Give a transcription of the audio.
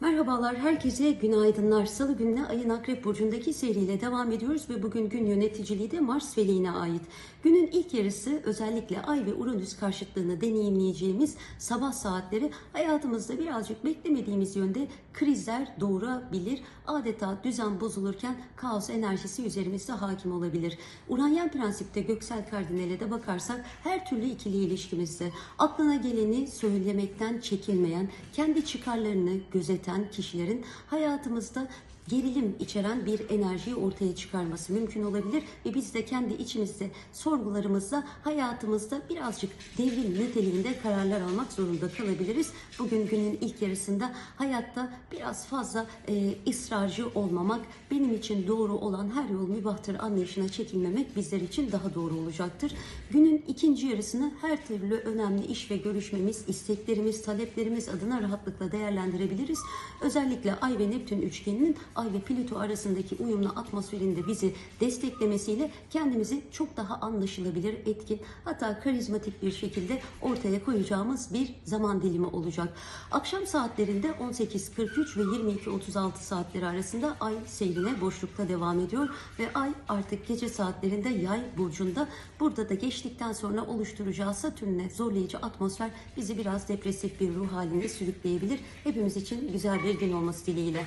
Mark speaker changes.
Speaker 1: Merhabalar herkese günaydınlar. Salı gününe ayın Akrep Burcu'ndaki seriyle devam ediyoruz ve bugün gün yöneticiliği de Mars veliğine ait. Günün ilk yarısı özellikle Ay ve Uranüs karşıtlığını deneyimleyeceğimiz sabah saatleri hayatımızda birazcık beklemediğimiz yönde krizler doğurabilir. Adeta düzen bozulurken kaos enerjisi üzerimizde hakim olabilir. Uranyen prensipte göksel kardinale de bakarsak her türlü ikili ilişkimizde aklına geleni söylemekten çekinmeyen, kendi çıkarlarını gözeten kişilerin hayatımızda gerilim içeren bir enerjiyi ortaya çıkarması mümkün olabilir ve biz de kendi içimizde sorgularımızla hayatımızda birazcık devrim niteliğinde kararlar almak zorunda kalabiliriz. Bugün günün ilk yarısında hayatta biraz fazla e, ısrarcı olmamak, benim için doğru olan her yol mübahtır anlayışına çekilmemek bizler için daha doğru olacaktır. Günün ikinci yarısını her türlü önemli iş ve görüşmemiz, isteklerimiz, taleplerimiz adına rahatlıkla değerlendirebiliriz. Özellikle Ay ve Neptün üçgeninin Ay ve Plüto arasındaki uyumlu atmosferinde bizi desteklemesiyle kendimizi çok daha anlaşılabilir, etkin hatta karizmatik bir şekilde ortaya koyacağımız bir zaman dilimi olacak. Akşam saatlerinde 18.43 ve 22.36 saatleri arasında Ay seyrine boşlukta devam ediyor ve Ay artık gece saatlerinde Yay burcunda. Burada da geçtikten sonra oluşturacağı Satürn'e zorlayıcı atmosfer bizi biraz depresif bir ruh haline sürükleyebilir. Hepimiz için güzel bir gün olması dileğiyle.